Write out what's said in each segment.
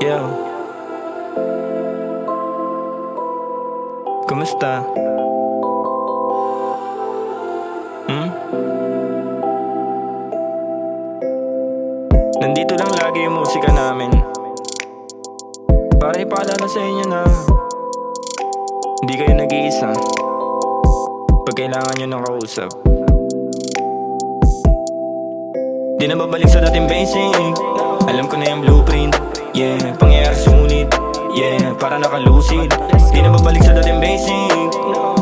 Yo Kumusta? Hmm? Nandito lang lagi yung musika namin. Para ipaalala sa inyo na Hindi kayo nag-iisa Pag kailangan nyo ng kausap. Di na babalik sa dating basic. Alam ko na yung blueprint Yeah, pangyayari sulit Yeah, para nakalucid Di na babalik sa dating basic.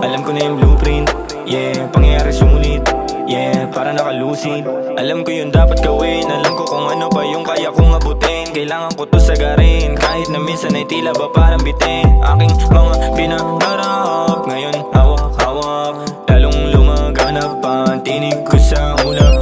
Alam ko na yung blueprint. Yeah, pangyayari sulit Yeah, para nakalucid Alam ko yun dapat gawin. Alam ko kung ano pa yung kaya kong abutin. Kailangan ko to sagarin Kahit na minsan ay tila ba parang bitin. Aking mga pinangarap. Ngayon hawak-hawak. Lalong lumaganap pa. Tinig ko sa ulap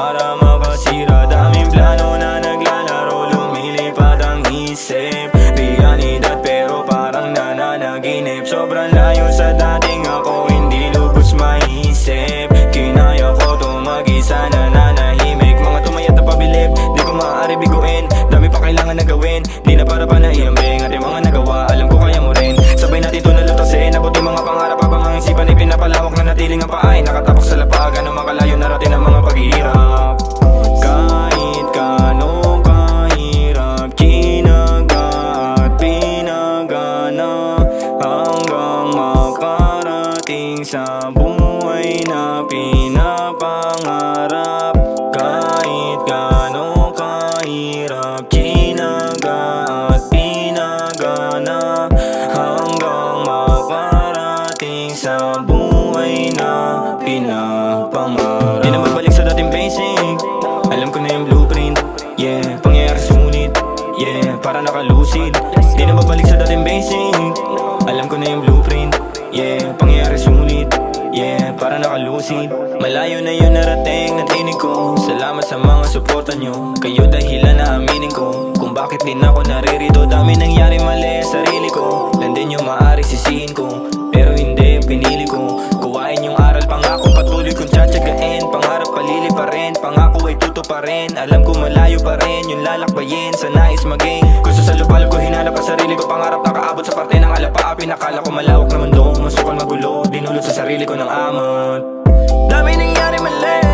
para makasira Daming plano na naglalaro. Lumilipad ang isip. Realidad pero parang nananaginip. Sobrang layo para nakalucid. Di na babalik sa dating basic. Alam ko na yung blueprint. Yeah, pangyayari sulit. Yeah, para nakalucid. Malayo na yun narating na tinig ko. Salamat sa mga suporta nyo. Kayo dahilan na aminin ko. Kung bakit din ako naririto. Dami nangyari mali sa sarili ko. Landin yung maaari sisihin ko. Pero hindi pinili ko. Kuhain yung aral pangako. Patuloy kong tsatsagain Pangarap palili pa rin. Pangako ay tuto pa rin. Alam ko malayo pa rin Yung lalakbayin sa nais maging. Gusto sa lupalop ko hinanap ang sarili ko Pangarap nakaabot sa parte ng alapa. Pinakala ko malawak na mundo Masukal magulo. Dinulot sa sarili ko ng amot. Dami nangyari mali